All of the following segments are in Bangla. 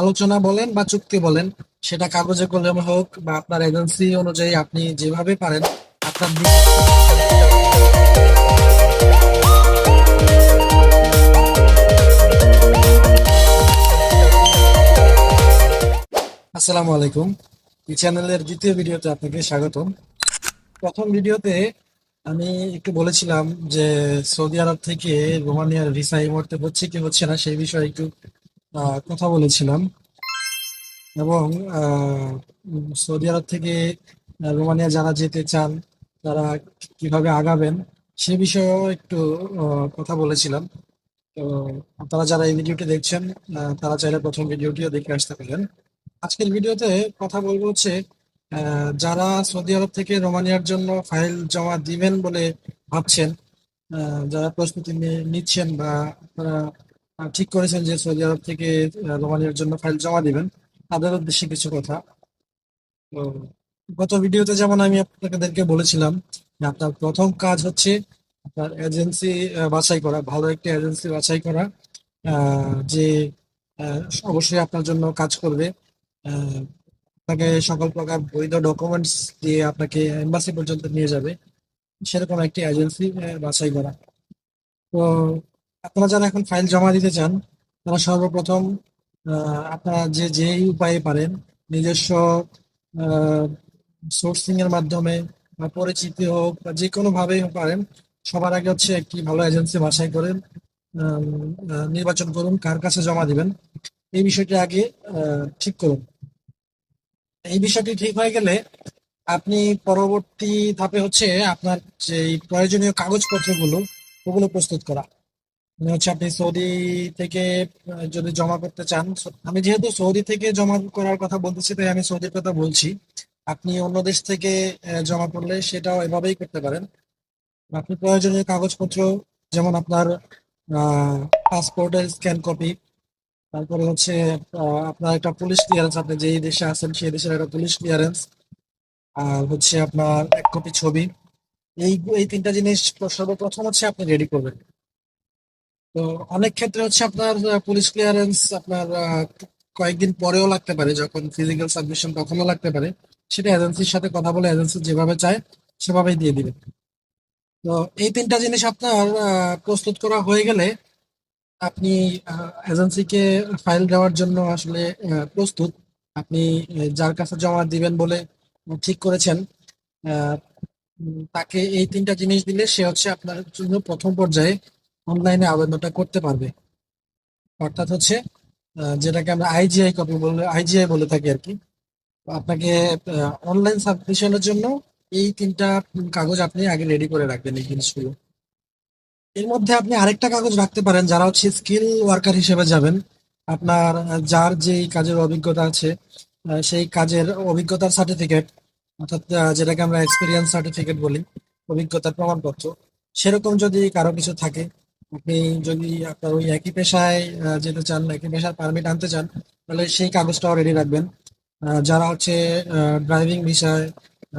আলোচনা বলেন বা চুক্তি বলেন, সেটা কাগজে কলমে হোক বা আপনার এজেন্সি অনুযায়ী আপনি যেভাবে পারেন, আপনার আসসালামু আলাইকুম। এই চ্যানেলের দ্বিতীয় ভিডিওতে আপনাকে স্বাগতম। প্রথম ভিডিওতে আমি একটু বলেছিলাম যে সৌদি আরব থেকে রোমানিয়ার ভিসা এই মুহূর্তে হচ্ছে কি হচ্ছে না, সেই বিষয়ে একটু কথা বলেছিলাম। এবং সৌদি আরব থেকে রোমানিয়া যারা যেতে চান, তারা কীভাবে আগাবেন, সে বিষয়েও একটু কথা বলেছিলাম। তো আপনারা যারা এই ভিডিওটি দেখছেন তারা চাইলে প্রথম ভিডিওটিও দেখে আসতে পারেন। আজকের ভিডিওতে কথা বলব হচ্ছে যারা সৌদি আরব থেকে রোমানিয়ার জন্য ফাইল জমা দিবেন বলে ভাবছেন যারা প্রস্তুতি নিচ্ছেন বা আপনারা ঠিক করেছেন যে সৌদি আরব থেকে রোমানিয়ার জন্য ফাইল জমা দিবেন। তাদের উদ্দেশ্যে কিছু কথা। তো গত ভিডিওতে যেমন আমি আপনাদেরকে বলেছিলাম আপনার প্রথম কাজ হচ্ছে আপনার এজেন্সি বাছাই করা, ভালো একটি এজেন্সি বাছাই করা যে অবশ্যই আপনার জন্য কাজ করবে। আপনাকে সকল প্রকার বৈধ ডকুমেন্টস দিয়ে আপনাকে এম্বাসি পর্যন্ত নিয়ে যাবে। সেরকম একটি এজেন্সি বাছাই করা। তো আপনারা যারা এখন ফাইল জমা দিতে চান, তারা সর্বপ্রথম আপনারা যে যেই উপায়ে পারেন, নিজস্ব সোর্সিং এর মাধ্যমে বা পরিচিতি হোক বা যে কোনো ভাবেই পারেন, সবার আগে হচ্ছে একটি ভালো এজেন্সি বাছাই করেন নির্বাচন করুন, কার কাছে জমা দিবেন। এই বিষয়টি আগে ঠিক করুন। এই বিষয়টি ঠিক হয়ে গেলে আপনি পরবর্তী ধাপে হচ্ছে আপনার যে প্রয়োজনীয় কাগজপত্রগুলো, ওগুলো প্রস্তুত করা। হচ্ছে আপনি সৌদি থেকে যদি জমা করতে চান আমি যেহেতু সৌদি থেকে জমা করার কথা বলতেছি, তাই আমি সৌদির কথা বলছি। আপনি অন্য দেশ থেকে জমা করলে সেটাও এভাবেই করতে পারেন। আপনি প্রয়োজনীয় কাগজপত্র, যেমন আপনার পাসপোর্টের স্ক্যান কপি, তারপরে হচ্ছে আপনার একটা পুলিশ ক্লিয়ারেন্স আপনি যেই দেশে আছেন সেই দেশের একটা পুলিশ ক্লিয়ারেন্স আর হচ্ছে আপনার এক কপি ছবি। এই এই তিনটা জিনিস সর্বপ্রথম হচ্ছে আপনি রেডি করবেন। তো অনেক ক্ষেত্রে হচ্ছে আপনার পুলিশ ক্লিয়ারেন্স আপনার কয়েকদিন পরেও লাগতে পারে, যখন ফিজিক্যাল সাবমিশন তখনও লাগতে পারে। সেটা এজেন্সির সাথে কথা বলে এজেন্সি যেভাবে চায়, সেভাবেই দিয়ে দিবে। তো এই তিনটা জিনিস আপনার প্রস্তুত করা হয়ে গেলে আপনি এজেন্সিকে ফাইল দেওয়ার জন্য আসলে প্রস্তুত। আপনি যার কাছে জমা দিবেন বলে ঠিক করেছেন তাকে এই তিনটা জিনিস দিলে সে হচ্ছে আপনার জন্য প্রথম পর্যায়ে অনলাইনে আবেদনটা করতে পারবে। অর্থাৎ হচ্ছে যেটাকে আমরা আইজিআই কপি বলে আইজিআই বলে থাকি আর কি। আপনাকে অনলাইন সাবমিশনের জন্য এই তিনটা কাগজ আপনি আগে রেডি করে রাখবেন এই জিনিসগুলো। এর মধ্যে আপনি আরেকটা কাগজ রাখতে পারেন, যারা হচ্ছে স্কিল ওয়ার্কার হিসেবে যাবেন। আপনার, যার যেই কাজের অভিজ্ঞতা আছে সেই কাজের অভিজ্ঞতার সার্টিফিকেট অর্থাৎ যেটাকে আমরা এক্সপিরিয়েন্স সার্টিফিকেট বলি, অভিজ্ঞতার প্রমাণপত্র, সেরকম যদি কারও কিছু থাকে আপনি যদি আপনার ওই একই পেশায় যেতে চান, একই পেশার পারমিট আনতে চান, তাহলে সেই কাগজটাও রেডি রাখবেন। যারা হচ্ছে ড্রাইভিং বিষয়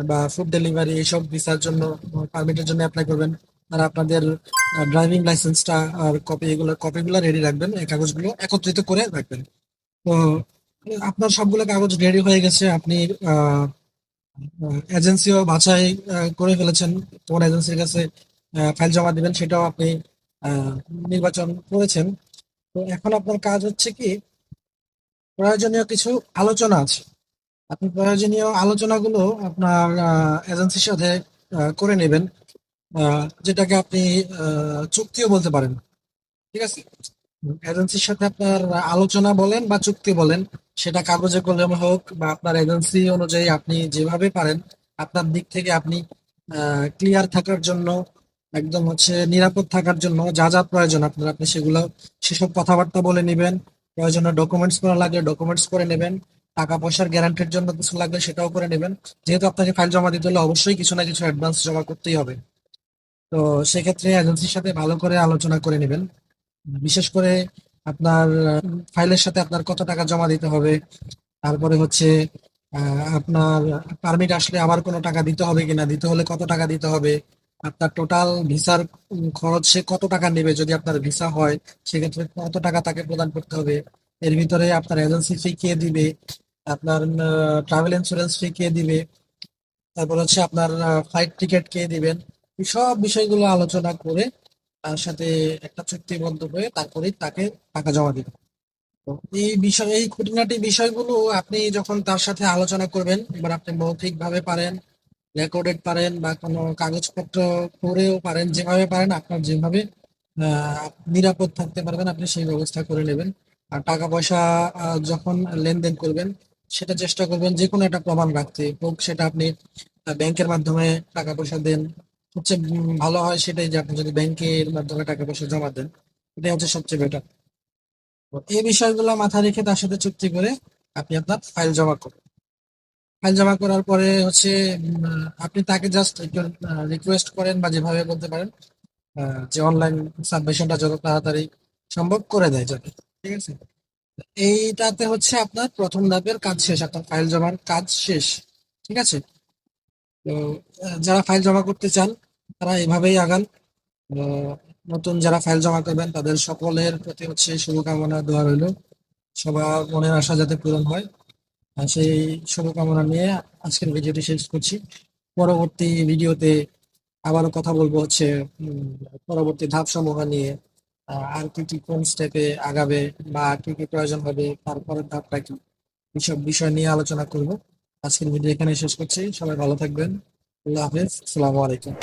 বা ফুড ডেলিভারি এইসব ভিসার জন্য পারমিটের জন্য অ্যাপ্লাই করবেন, তারা আপনাদের ড্রাইভিং লাইসেন্সটা আর কপি এগুলো কপিগুলো রেডি রাখবেন, এই কাগজগুলো একত্রিত করে রাখবেন। তো, আপনার সবগুলো কাগজ রেডি হয়ে গেছে, আপনি এজেন্সিও বাছাই করে ফেলেছেন, কোন এজেন্সির কাছে ফাইল জমা দিবেন, সেটাও আপনি নির্বাচন করেছেন। তো এখন আপনার কাজ হচ্ছে কি, প্রয়োজনীয় কিছু আলোচনা আছে। আপনি প্রয়োজনীয় আলোচনাগুলো আপনার এজেন্সির সাথে করে নেবেন যেটাকে আপনি চুক্তিও বলতে পারেন। ঠিক আছে? এজেন্সির সাথে আপনার আলোচনা বলেন বা চুক্তি বলেন, সেটা কাগজে কলমে হোক বা আপনার এজেন্সি অনুযায়ী আপনি যেভাবে পারেন, আপনার দিক থেকে আপনি ক্লিয়ার থাকার জন্য একদম হচ্ছে নিরাপদ থাকার জন্য যা যা প্রয়োজন, আপনার আপনি সেগুলো, সেসব কথাবার্তা বলে নেবেন। প্রয়োজনে ডকুমেন্টস করা লাগলে ডকুমেন্টস করে নেবেন। টাকা পয়সার গ্যারান্টির জন্য কিছু লাগলে সেটাও করে নেবেন। যেহেতু আপনাকে ফাইল জমা দিতে হলে অবশ্যই কিছু না কিছু অ্যাডভান্স জমা করতেই হবে। তো সেক্ষেত্রে এজেন্সির সাথে ভালো করে আলোচনা করে নেবেন। বিশেষ করে আপনার ফাইলের সাথে আপনার কত টাকা জমা দিতে হবে। তারপরে হচ্ছে আপনার পারমিট আসলে আবার কোনো টাকা দিতে হবে কিনা? দিতে হলে কত টাকা দিতে হবে? আপনার টোটাল ভিসার খরচ সে কত টাকা নেবে? যদি আপনার ভিসা হয়, সেক্ষেত্রে কত টাকা তাকে প্রদান করতে হবে? এর ভিতরে আপনার এজেন্সি ফি কে দিবে? আপনার ট্রাভেল ইন্স্যুরেন্স ফি কে দিবে? তারপর হচ্ছে আপনার ফ্লাইট টিকিট কে দিবেন? এই সব বিষয়গুলো আলোচনা করে তার সাথে একটা চুক্তিবদ্ধ হয়ে তারপরেই তাকে টাকা জমা দিবেন তো এই বিষয়, এই খুঁটিনাটি বিষয়গুলো আপনি যখন তার সাথে আলোচনা করবেন, এবার আপনি মৌখিক ভাবে পারেন রেকর্ডেড পারেন বা কোনো কাগজপত্র করেও পারেন যেভাবে পারেন আপনার যেভাবে নিরাপদ থাকতে পারবেন আপনি সেই ব্যবস্থা করে নেবেন। আর টাকা পয়সা যখন লেনদেন করবেন সেটা চেষ্টা করবেন যে কোনো একটা প্রমাণ রাখতে হোক সেটা আপনি ব্যাংকের মাধ্যমে টাকা পয়সা দেন। উম, ভালো হয় সেটাই যে আপনি যদি ব্যাংকের মাধ্যমে টাকা পয়সা জমা দেন এটাই হচ্ছে সবচেয়ে বেটার এই বিষয়গুলো মাথায় রেখে তার সাথে চুক্তি করে আপনি আপনার ফাইল জমা করুন। ফাইল জমা করার পরে হচ্ছে আপনি তাকে জাস্ট একটু রিকোয়েস্ট করেন বা যেভাবে বলতে পারেন যে অনলাইন সাবমিশনটা যত তাড়াতাড়ি সম্ভব করে দেয় যাতে, ঠিক আছে? এইটাতে হচ্ছে আপনার প্রথম ধাপের কাজ শেষ, আপনার ফাইল জমার কাজ শেষ, ঠিক আছে? তো যারা ফাইল জমা করতে চান, তারা এভাবেই আগান। নতুন যারা ফাইল জমা করবেন, তাদের সকলের প্রতি হচ্ছে শুভকামনা দেওয়া রইল। সবার মনের আশা যাতে পূরণ হয়। সেই শুভকামনা নিয়ে আজকের ভিডিওটি শেষ করছি। পরবর্তী ভিডিওতে আবারও কথা বলব হচ্ছে পরবর্তী ধাপ সমূহ নিয়ে আর কি কি কোন স্টেপে আগাবে বা কি কি প্রয়োজন হবে, তারপরের ধাপটা কি এইসব বিষয় নিয়ে আলোচনা করব। আজকের ভিডিও এখানে শেষ করছি। সবাই ভালো থাকবেন। আল্লাহ হাফেজ। আসসালামু আলাইকুম।